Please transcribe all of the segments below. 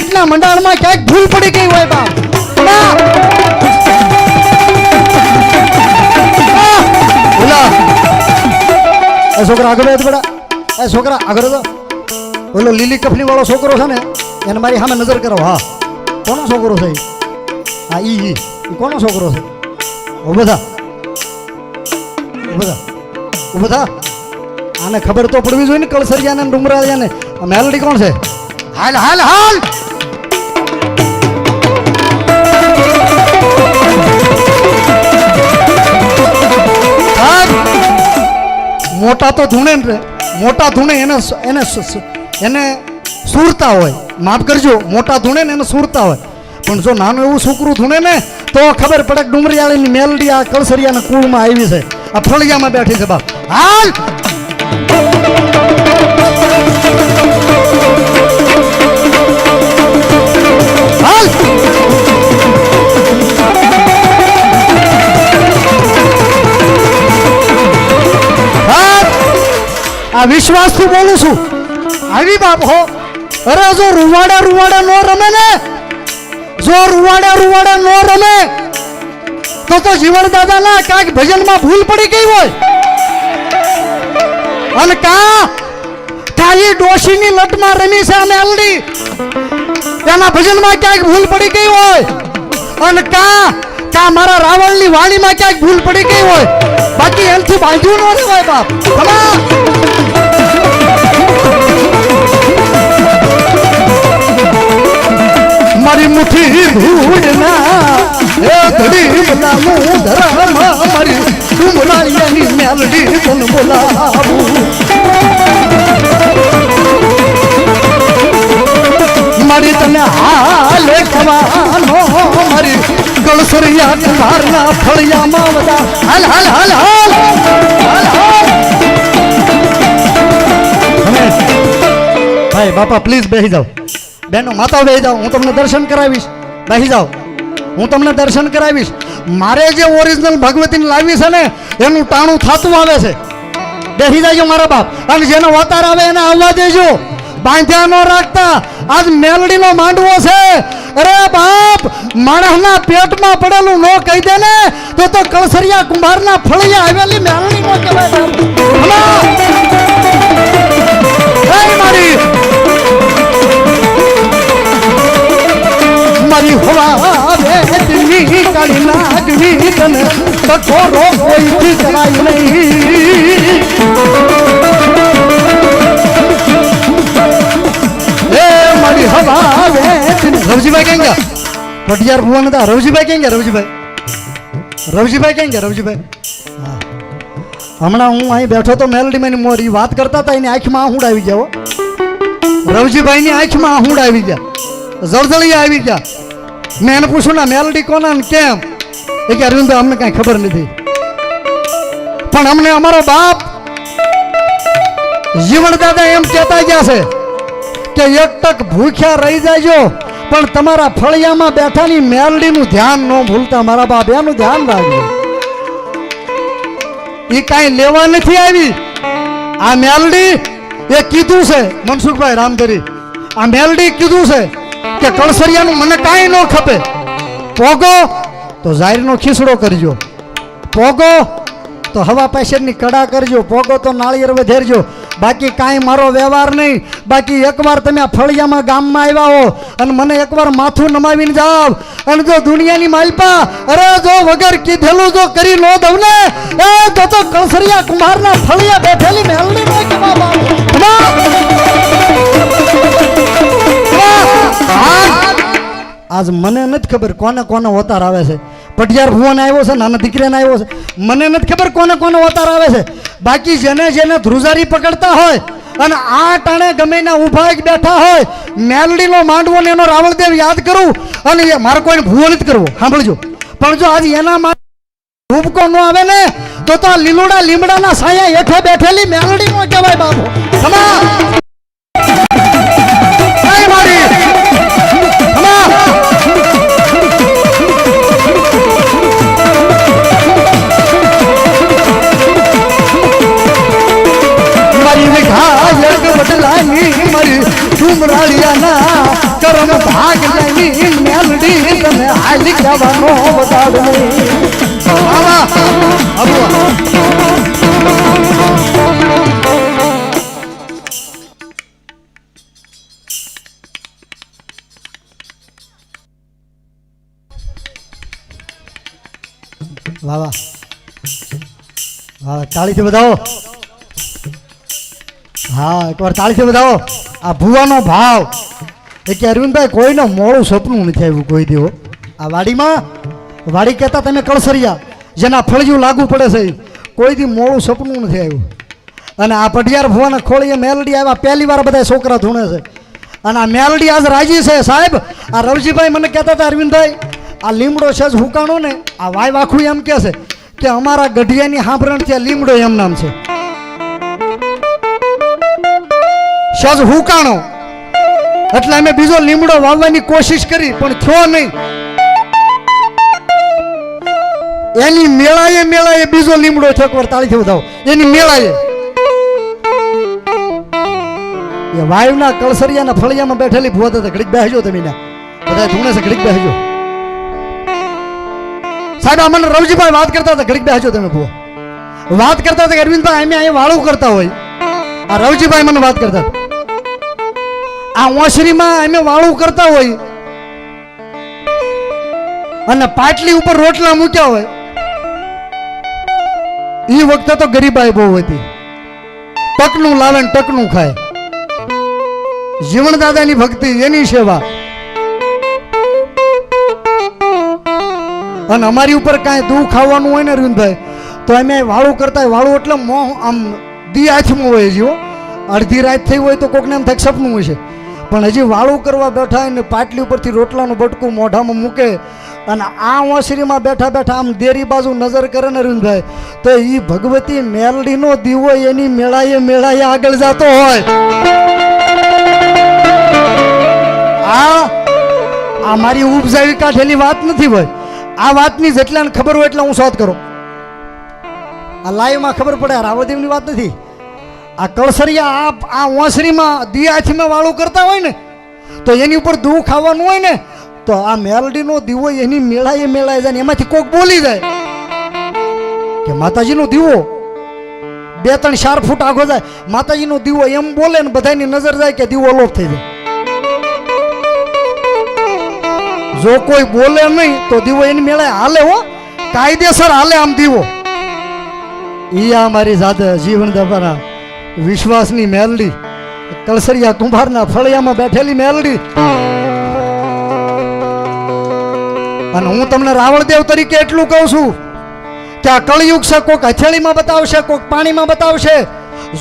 એટલા મંડાણમાં ક્યાંક ભૂલ પડી ગઈ હોય બાપ. છોકરા આગળ બેઠ બેટા. એ છોકરા આગળ તો ઓલો લીલી કફની વાળો છોકરો છે ને, એને મારી સામે નજર કરો. હા. કોનો છોકરો છે હા, ઈ ઈ. કોનો છોકરો છે? ઊભો થા. ઊભો થા. ઊભો થા. આને ખબર તો પડવી જોઈએ ને કળસરિયાને ને ડુમરાળિયાને આ મેલડી કોણ છે? હાલ હાલ હાલ. મોટા તો ધૂણે ને મોટા ધૂણે એને એને એને સુરતા હોય. માફ કરજો, મોટા ધૂણે ને એને સુરતા હોય. પણ જો નાનું એવું છોકરું ધૂણે ને, તો ખબર પડે કે ડુમરિયાળીની મેલડી આ કળસરિયાના કુળમાં આવી છે. આ ફળિયામાં બેઠી છે બાપ. હાલ! આ વિશ્વાસથી બોલું છું. આવી બાપો અરે જો રૂવાડા રૂવાડા નો રમે ને, જો રૂવાડા રૂવાડા નો રમે, તો તો જીવન દાદાના કાંઈક ભજનમાં ભૂલ પડી ગઈ હોય. અને કા? કાઈ ડોશીની લટમાં રમી છે અને અલડી એના ભજનમાં ક્યાંક ભૂલ પડી ગઈ હોય. અને કા? કા મારા રાવણની વાણીમાં ક્યાંક ભૂલ પડી ગઈ હોય? બાકી એનથી બાંધ્યું ન રહેવાય બાપ. મારી મુઠ્ઠી ધૂળના, એ ઘડી બલામું ધરમ મારી ડુમરાળિયાની મેલડી તન બોલાવું. મારી તને હાલ ખવાનો, મારી ગળસરિયા કુમારના ફળિયામાં બધા હાલ હાલ હાલ હાલ ભાઈ બાપા પ્લીઝ બેસી જાઓ. બેનો માતા બેસી જાઓ, હું તમને દર્શન કરાવીશ. બેસી જાઓ. હું તમને દર્શન કરાવીશ. મારે જે ઓરિજિનલ ભગવતીને લાવી છે ને, એનું ટાણું થાતું આવે છે. બેસી જાય મારા બાપ. અને જેનો વાતાર આવે એને આવવા દેજો. બાંધ્યા ન રાખતા. આજ મેલડીનો માંડવો છે. અરે બાપ, માણસના પેટમાં પડેલું ન કહી દે ને, તો તો કળસરિયા કુંભારના ફળિયા આવેલી! એ મારી. મારી હવા નહીં. મારી હવા વેચની રવજીભાઈ કેમ ગયા પટિયાર ભુવન હતા રવજીભાઈ કેમ ગયા રવજીભાઈ રવજીભાઈ કેમ ગયા રવજીભાઈ હા. હમણાં હું અહીં બેઠો તો મેલડીમાં મોરી વાત કરતા હતા એની આંખમાં આહુડ આવી ગયા હો. રવજીભાઈની આંખમાં આહુડ આવી ગયા જળજળી આવી ગયા મેં એને પૂછ્યું ના મેલડી કોના ને કેમ એ કે અરવિંદ અમને કાંઈ ખબર નથી પણ અમને અમારો બાપ જીવણ દાદા એમ કહેતા ગયા છે કે એક ટક ભૂખ્યા રહી જાયજો પણ તમારા ફળિયામાં બેઠાની મેલડીનું ધ્યાન ન ભૂલતા મારા બાપ એનું ધ્યાન રાખજો. એ કાંઈ લેવા નથી આવી. આ મેલડી એ કીધું છે, મનસુખભાઈ રામધરી, આ મેલડી કીધું છે કે કળસરિયાનું મને કાંઈ ન ખપે. પોગો તો જાહેરનો ખીસડો કરજો. પોગો તો હવા પેશનની કડા કરજો. પોગો તો નાળિયેર વધેરજો. બાકી કાંઈ મારો વ્યવહાર નહીં. બાકી એકવાર તમે ફળિયામાં ગામમાં આવ્યા હો અને મને એકવાર માથું નમાવીને જાવ અને જો દુનિયાની માલપા, અરે જો વગર કીધેલું જો કરી ન દઉં ને, એ તો તો કણસરિયા કુમારના ફળિયા બેઠેલી મહેલની નો. આજ મને નથી ખબર કોને કોને હોતાર આવે છે. પટિયાર ભુવન આવ્યો છે, નાના દીકરીને આવ્યો છે. મને નથી ખબર કોને કોને અવતાર આવે છે. બાકી જેને જેને ધ્રુજારી પકડતા હોય અને આ ટાણે ગમે ના ઊભા બેઠા હોય, મેલડીનો માંડવો ને એનો રાવળદેવ યાદ કરું અને એ મારે કોઈને ભૂવો નથી કરવો. સાંભળજો. પણ જો આજ એના માટે ભૂપકો ન આવે ને, તો તો લીલુડા લીમડાના સાયા હેઠે બેઠેલી મેલડી નો કહેવાય બાબુ સમા મારી વિઘાયક બદલાની મારી ડુમરાળિયાના કરમ ભાગની મેલડી તને હાલી કહેવાનો બતાડની આવા અબુઆ વાહ વાહ હા તાળીથી બતાવો હા એકવાર તાળીથી બતાવો. આ ભુવાનો ભાવ. એ કે અરવિંદભાઈ, કોઈને મોડું સપનું નથી આવ્યું, કોઈ દેવો આ વાડીમાં વાડી કહેતા તમે કળસરિયા, જેના ફળિયું લાગુ પડે છે. કોઈ દી મોડું સપનું નથી આવ્યું. અને આ પઢિયાર ભુવાના ખોળીએ મેલડી આવ્યા, પહેલી વાર બધા છોકરા ધૂણે છે. અને આ મેલડી આજ રાજી છે, સાહેબ. આ રવજીભાઈ મને કહેતા હતા, અરવિંદભાઈ, આ લીમડો છે જ હુકાણો ને, આ વાય વાખું એમ કહે છે કે અમારા ગઢિયાની હાંભરણ ત્યાં લીમડો એમ નામ છે. સજ હુકાણો. એટલે અમે બીજો લીમડો વાવવાની કોશિશ કરી, પણ થયો નહીં. એની મેળાએ મેળાએ બીજો લીમડો છે એકવાર તાળીથી બતાવો એની મેળાએ. એ વાયુના કળસરિયાના ફળિયામાં બેઠેલી ભૂવા હતા ઘડીક બેસજો તમે બધા ધૂણે છે, ઘડીક બેસજો. સાહેબ, આ મને રવજીભાઈ વાત કરતા હતા, ઘડીક બેસજો તમે ભૂવા. વાત કરતા હતા અરવિંદભાઈ, અમે અહીંયા વાળું કરતા હોય. આ રવજીભાઈ મને વાત કરતા હતા. આ ઓસરીમાં અમે વાળું કરતા હોય અને પાટલી ઉપર રોટલા મૂક્યા હોય એ વખતે તો ગરીબાઈ બહુ હતી. ટકનું લાવે ટકનું ખાય. જીવન દાદાની ભક્તિ એની સેવા. અને અમારી ઉપર કાંઈ દુઃખ આવવાનું હોય ને અરવિંદભાઈ તો અમે વાળું કરતા વાળું એટલે મોં આમ દી હાથમાં હોય જીવો. અડધી રાત થઈ હોય તો કોકને એમ થાય સપનું હોય છે. પણ હજી વાળું કરવા બેઠા ને પાટલી ઉપરથી રોટલાનું બટકું મોઢામાં મૂકે અને આ ઓસરીમાં બેઠા બેઠા આમ દેરી બાજુ નજર કરે ને અરવિંદભાઈ, તો એ ભગવતી મેલડીનો દીવો એની મેળાએ મેળાએ આગળ જતો હોય. આ આ મારી ઉપજાવી કાઢેલી વાત નથી ભાઈ આ વાતની જેટલાને ખબર હોય એટલે હું શોધ કરું. આ લાઈવમાં ખબર પડે રાવદેવની વાત નથી. આ કળસરિયા આ આ ઓસરીમાં દિયાથીમાં વાળું કરતા હોય ને, તો એની ઉપર દુઃખ આવવાનું હોય ને, તો આ મેલડીનો દીવો એની મેળાએ મેળાએ જાય ને એમાંથી કોક બોલી જાય. કે માતાજીનો દીવો બે ત્રણ ચાર ફૂટ આગો જાય. માતાજીનો દીવો એમ બોલે ને બધાની નજર જાય કે દીવો લોપ થઈ જાય. જો કોઈ બોલે નહીં, તો દીવો એની મેળાએ હાલે હો. કાયદેસર હાલે આમ દીવો. ઈ આ મારી સાથે જીવન દબાના વિશ્વાસની મેલડી, કળસરિયા કુંભારના ફળિયામાં બેઠેલી મેલડી. અને હું તમને રાવણદેવ તરીકે એટલું કહું છું કે આ કળયુગ છે કોક હથેળીમાં બતાવશે કોક પાણીમાં બતાવશે.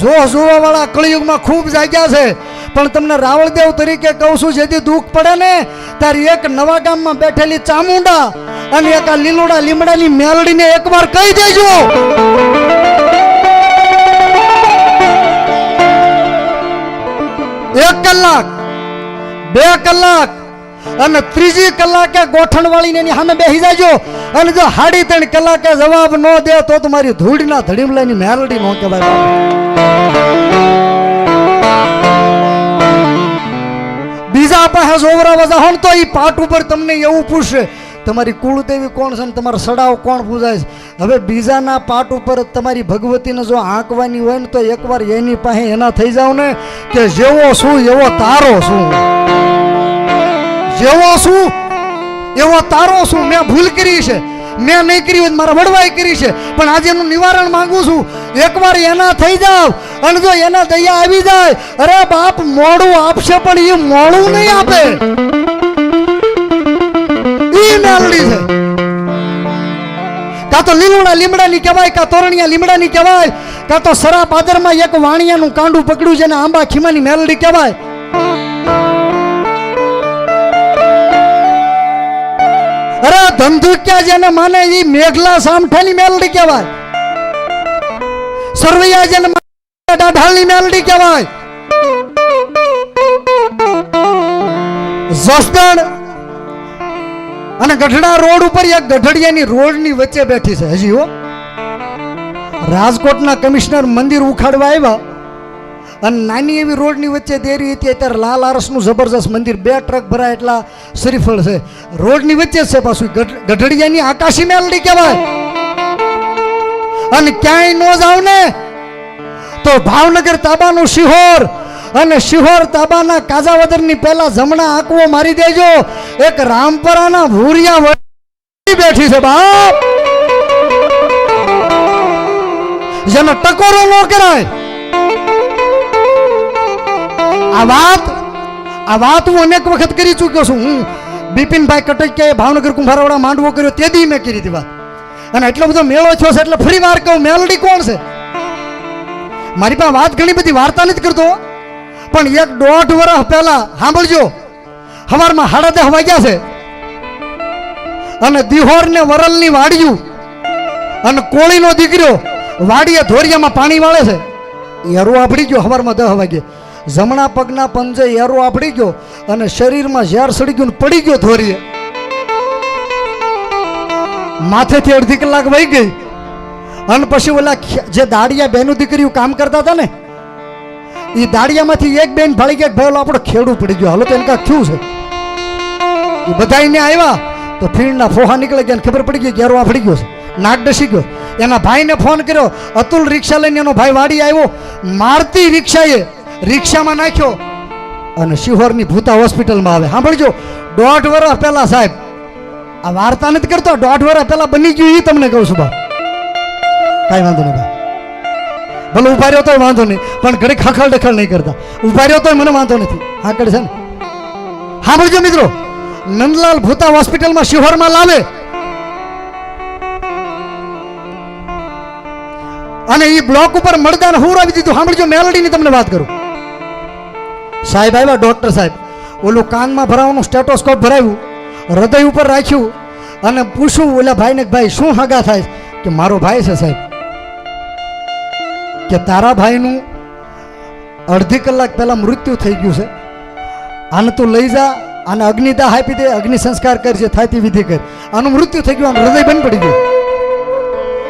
જો જોવા વાળા કળયુગમાં ખૂબ જાગ્યા છે, પણ તમને રાવણદેવ તરીકે કહું છું, જેથી દુઃખ પડે ને ત્યારે એક નવા ગામમાં બેઠેલી ચામુંડા અને એક આ લીલોડા લીમડાની મેલડીને એકવાર કહી દેજો. એક કલાક, બે કલાક અને ત્રીજી કલાકે ગોઠણ વાળીને એની સામે બેસી જાજો. અને જો હાડી ત્રણ કલાકે જવાબ ન દે તો તમારી ધૂળના ધડીમલાની મેલડી નો કહેવાય. બીજા પાસે જોવરાવા જાઓ ને તો એ પાટ ઉપર તમને એવું પૂછશે તમારી કુળદેવી કોણ છે ને તમારો સડાવ કોણ પૂજાય છે? હવે બીજાના પાટ ઉપર તમારી ભગવતીને જો આંકવાની હોય ને તો એકવાર એની પાસે એના થઈ જાવ ને કે જેવો શું એવો તારો શું જેવો શું એવો તારો શું મેં ભૂલ કરી છે. મેં નહીં કરી હોય મારા વડવાઈ કરી છે. પણ આજે એનું નિવારણ માંગુ છું. એકવાર એના થઈ જાવ અને જો એના દયા આવી જાય, અરે બાપ, મોડું આપશે પણ એ મોડું નહીં આપે. કાં તો લીલુડા લીમડાની કહેવાય કાં તોરણિયા લીમડાની કહેવાય કાં તો સરા પાદરમાં એક વાણિયાનું કાંડું પકડ્યું છે ને આંબા ખીમાની મેલડી કહેવાય. અરે ધંધુક્યા જેને માને ઈ મેઘલા સામઠાની મેલડી કહેવાય. સરવૈયા જેને માને ડાઢાળની મેલડી કહેવાય. જસદણ અને ગઢડા રોડ ઉપર એક ગઢડિયાની રોડની વચ્ચે બેઠી છે. હજી હો. રાજકોટના કમિશનર મંદિર ઉખાડવા આવ્યા અને નાની એવી રોડની વચ્ચે દેરી હતી, અત્યારે લાલ આરસનું જબરજસ્ત મંદિર, બે ટ્રક ભરાય એટલા શ્રીફળ છે. રોડની વચ્ચે છે પાછું ગઢડિયાની આકાશી મેલડી કહેવાય. અને ક્યાંય ન જાવ ને તો ભાવનગર તાબાનું શિહોર અને શિહોર તાબાના કાજાવદરની પહેલા જમણા આંકવો મારી દેજો. એક રામપરાના ભૂરિયા બેઠી છે બાપ. જેનો ટકોરો ન કરાય. આ વાત આ વાત હું અનેક વખત કરી ચૂક્યો છું. હું બિપિનભાઈ કટકિયાએ ભાવનગર કુંભારવાડા માંડવો કર્યો તે દી મેં કરી હતી અને એટલો બધો મેળો થયો છે એટલે ફરી વાર કહું, મેલડી કોણ છે? મારી પાસે વાત ઘણી બધી વાર્તા નથી કરતો પણ એક દોઢ વર્ષ પહેલા, સાંભળજો, હવારમાં સાડા દસ વાગ્યા છે. અને દિહોર ને વરલની વાડિયું અને કોળીનો દીકરો વાડીએ ધોરિયામાં પાણી વાળે છે. એરો આપડી ગયો હવારમાં દસ વાગે. જમણા પગના પંજે એરો આપડી ગયો અને શરીરમાં ઝેર સડી ગયું પડી ગયો ધોરીએ. માથેથી અડધી કલાક વહી ગઈ. અને પછી ઓલા જે દાડિયા બેનું દીકરીઓ કામ કરતા હતા ને એ દાડિયામાંથી એક બેન ભાળી ગયા ભાઈ આપણે ખેડૂ પડી ગયો. હાલો તો એને કાંક થયું છે. એ બધા એને આવ્યા તો ફીણના ફોહા નીકળી ગયા ખબર પડી ગઈ ગેરવા ફળી ગયો છે. નાક ડસી ગયો. એના ભાઈને ફોન કર્યો. અતુલ રિક્ષા લઈને એનો ભાઈ વાડી આવ્યો. મારતી રિક્ષાએ રિક્ષામાં નાખ્યો અને શિહોરની ભૂતા હોસ્પિટલમાં આવે. સાંભળજો, દોઢ વર્ષ પહેલા સાહેબ, આ વાર્તા નથી કરતો, દોઢ વર્ષ પહેલા બની ગયું એ તમને કહું છું બા. કાંઈ વાંધો નહીં ભાઈ ભલે ઊભા રહ્યો તો વાંધો નહીં, પણ ઘડી ખખડ ડખડ નહીં કરતા. ઊભા રહ્યો તો મને વાંધો નથી. હા કરે છે ને. સાંભળજો મિત્રો, નંદલાલ ભૂતા હોસ્પિટલમાં શિહોરમાં લાવે. અને એ બ્લોક ઉપર મળદાને હુરાવી દીધું. સાંભળજો, મેલડીની તમને વાત કરું. સાહેબ આવ્યા, ડોક્ટર સાહેબ. ઓલું કાનમાં ભરાવાનું સ્ટેટોસ્કોપ ભરાવ્યું, હૃદય ઉપર રાખ્યું, અને પૂછ્યું, ઓલા ભાઈને ભાઈ શું હગા થાય? કે, મારો ભાઈ છે સાહેબ. કે તારા ભાઈનું અડધી કલાક પહેલા મૃત્યુ થઈ ગયું છે. આને તું લઈ જા, આને અગ્નિદાહ આપી દે, અગ્નિ સંસ્કાર કરજે, થાય તે વિધિ કર. આનું મૃત્યુ થઈ ગયું, આનું હૃદય બંધ પડી ગયું.